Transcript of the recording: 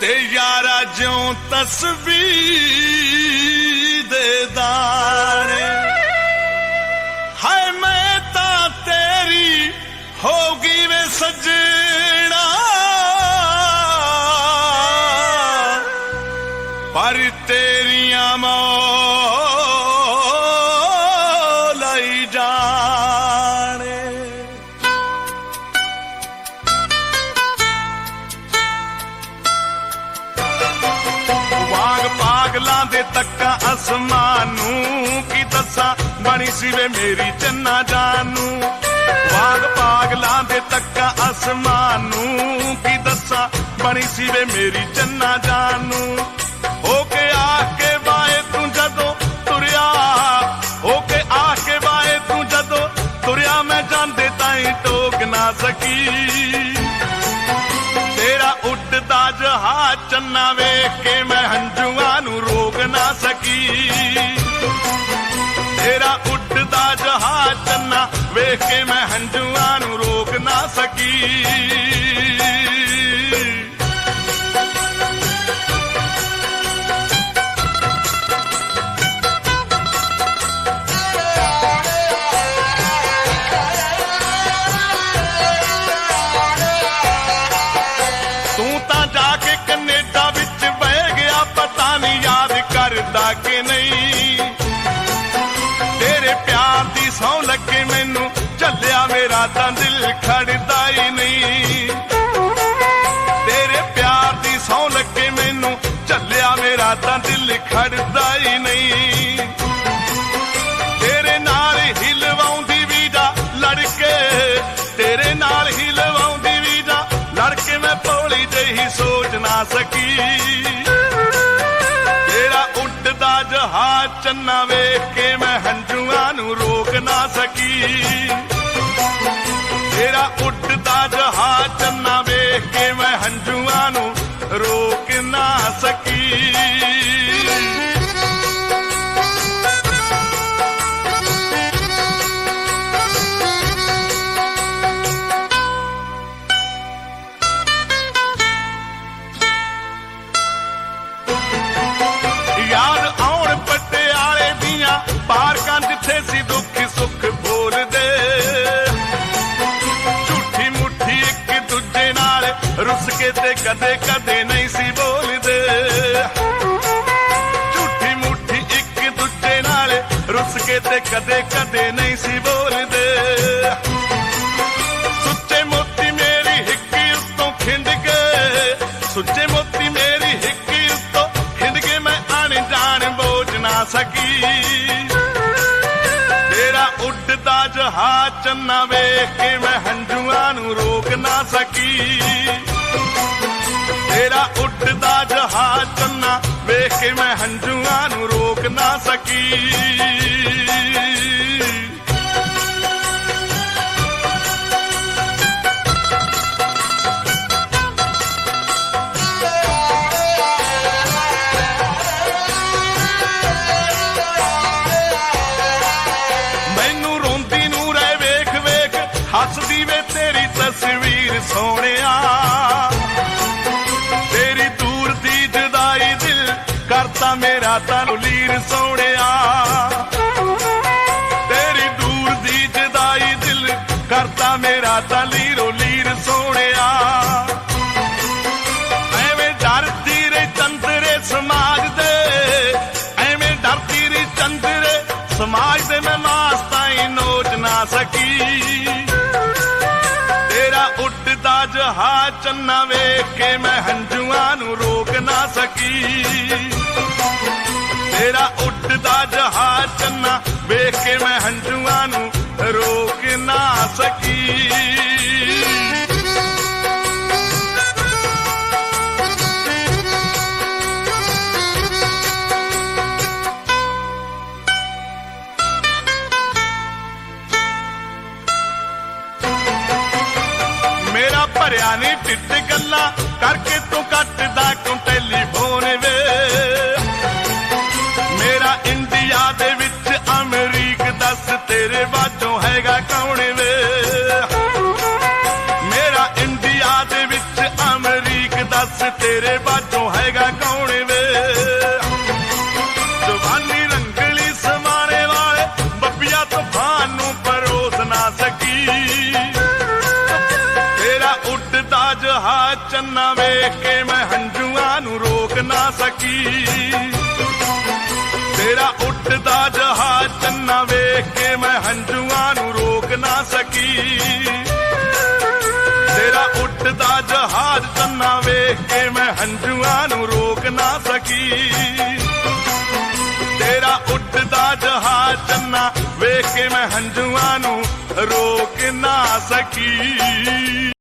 ਤੇ ਯਾਰਾ ਜਿਉਂ ਤਸਬੀਹ ਪਰ ਤੇਰੀਆਂ ਮੌਲਾਈ ਜਾਣੇ। ਵਾਗ ਪਾਗਲਾਂ ਦੇ ਤੱਕਾ ਅਸਮਾਨ ਨੂੰ ਕੀ ਦੱਸਾਂ? ਬਣੀ ਸੀ ਮੇਰੀ ਚੰਨਾ ਜਾਨੂ ਵਾਗ ਪਾਗਲਾਂ ਦੇ ਤੱਕਾ ਅਸਮਾਨ ਨੂੰ ਕੀ ਦੱਸਾਂ? ਬਣੀ ਸੀ ਮੇਰੀ ਚੰਨਾ ਜਾਨੂ ਹੋ ਸਕੀ। ਤੇਰਾ ਉੱਡਦਾ ਜਹਾਜ਼ ਚੰਨਾ ਵੇਖ ਕੇ ਮੈਂ ਹੰਝੂਆਂ ਨੂੰ ਰੋਕ ਨਾ ਸਕੀ। ਤੇਰਾ ਉੱਡਦਾ ਜਹਾਜ਼ ਚੰਨਾ ਵੇਖ ਕੇ ਮੈਂ ਹੰਝੂਆਂ ਨੂੰ ਰੋਕ ਨਾ ਸਕੀ। ਕਰਦਾ ਨਹੀਂ। ਤੇਰੇ ਪਿਆਰ ਦੀ ਸੌ ਲੱਗੇ ਮੈਨੂੰ ਝੱਲਿਆ ਮੇਰਾ ਤਾਂ ਦਿਲ ਖੜਦਾ ਹੀ ਨਹੀਂ। ਤੇਰੇ ਪਿਆਰ ਦੀ ਸੌ ਲੱਗੇ ਮੈਨੂੰ ਝੱਲਿਆ ਮੇਰਾ ਤਾਂ ਦਿਲ ਖੜਦਾ ਜਹਾਜ਼ ਵੇਖ ਕੇ ਮੈਂ ਹੰਝੂਆਂ ਨੂੰ ਰੋਕ ਨਾ ਸਕੀ। ਕੇ ਤੇ ਕਦੇ ਕਦੇ ਨਹੀਂ ਸੀ ਬੋਲਦੇ। ਝੂਠੀ ਮੁੱਠੀ ਇੱਕ ਦੂਜੇ ਨਾਲ ਰੁੱਸ ਕੇ ਤੇ ਕਦੇ ਕਦੇ ਨਹੀਂ ਸੀ ਬੋਲਦੇ। ਸੁੱਚੇ ਮੋਤੀ ਮੇਰੀ ਹਿੱਕੀ ਉੱਤੋਂ ਖਿੰਡ ਕੇ, ਸੁੱਚੇ ਮੋਤੀ ਮੇਰੀ ਹਿੱਕੀ ਉੱਤੋਂ ਖਿੰਡ ਕੇ ਮੈਂ ਆਣ ਜਾਣ ਬੋਝ ਨਾ ਸਕੀ। ਤੇਰਾ ਉੱਡਦਾ ਜਹਾਜ਼ ਚੰਨਾ ਵੇਖ ਕੇ ਮੈਂ ਹੰਝੂਆਂ ਨੂੰ ਰੋਕ ਨਾ ਸਕੀ। ਤੇਰਾ ਉੱਡਦਾ ਜਹਾਜ਼ ਚੰਨਾ ਵੇਖ ਕੇ ਮੈਂ ਹੰਝੂਆਂ ਨੂੰ ਰੋਕ ਨਾ ਸਕੀ। ਮੈਨੂੰ ਸੋਹਣਿਆ। ਤੇਰੀ ਦੂਰ ਦੀ ਜਦਾਈ ਦਿਲ ਕਰਦਾ ਮੇਰਾ ਤਾਂ ਲੀਰੋ ਲੀਰ ਸੋਹਣਿਆ। ਐਵੇਂ ਡਰਦੀ ਰੇ ਚੰਦਰੇ ਸਮਾਜ ਦੇ। ਐਵੇਂ ਡਰਦੀ ਰੇ ਚੰਦਰੇ ਸਮਾਜ ਦੇ। ਮੈਂ ਮਾਸਤਾਈ ਨੋਚ ਨਾ ਸਕੀ। ਤੇਰਾ ਉੱਡਦਾ ਜਹਾਜ਼ ਚੰਨਾ ਵੇਖ ਕੇ ਮੈਂ ਹੰਝੂਆਂ ਨੂੰ ਰੋਕ ਨਾ ਸਕੀ। ਤੇਰਾ ਉੱਡਦਾ ਜਹਾਜ਼ ਚੰਨਾ, ਵੇਖ ਕੇ ਮੈਂ ਹੰਝੂਆਂ ਨੂੰ ਰੋਕ ਨਾ ਸਕੀ। ਮੇਰਾ ਭਰਿਆ ਨਹੀਂ ਟਿੱਟ ਗੱਲਾਂ, ਕਰਕੇ ਤੂੰ ਕੱਟਦਾ ਕਿਉਂ ਤੇਰੇ ਬਾਝੋਂ ਹੈਗਾ ਕੌਣ ਵੇ? ਮੇਰਾ ਇੰਡੀਆ ਦੇ ਵਿੱਚ ਅਮਰੀਕ ਦੱਸ ਤੇਰੇ ਬਾਝੋਂ ਹੈਗਾ ਕੌਣ ਵੇ? ਜਵਾਨੀ ਰੰਗਲੀ ਸਮਾਣੇ ਵਾਲੇ ਬੱਬੀਆ ਤੂਫਾਨ ਨੂੰ ਪਰੋਸ ਨਾ ਸਕੀ। ਤੇਰਾ ਉੱਡਦਾ ਜਹਾਜ਼ ਚੰਨਾ ਵੇਖ ਕੇ ਮੈਂ ਹੰਝੂਆਂ ਨੂੰ ਰੋਕ ਨਾ ਸਕੀ। ਤੇਰਾ ਉੱਡਦਾ ਜਹਾਜ਼ ਚੰਨਾ ਵੇਖ ਮੈਂ ਹੰਝੂਆਂ ਨੂੰ ਰੋਕ ਨਾ ਸਕੀ। ਤੇਰਾ ਉੱਠਦਾ ਜਹਾਜ਼ ਚੰਨਾ ਵੇਖ ਕੇ ਮੈਂ ਹੰਝੂਆਂ ਨੂੰ ਰੋਕ ਨਾ ਸਕੀ। ਤੇਰਾ ਉੱਠਦਾ ਜਹਾਜ਼ ਚੰਨਾ ਵੇਖ ਕੇ ਮੈਂ ਹੰਝੂਆਂ ਨੂੰ ਰੋਕ ਨਾ ਸਕੀ।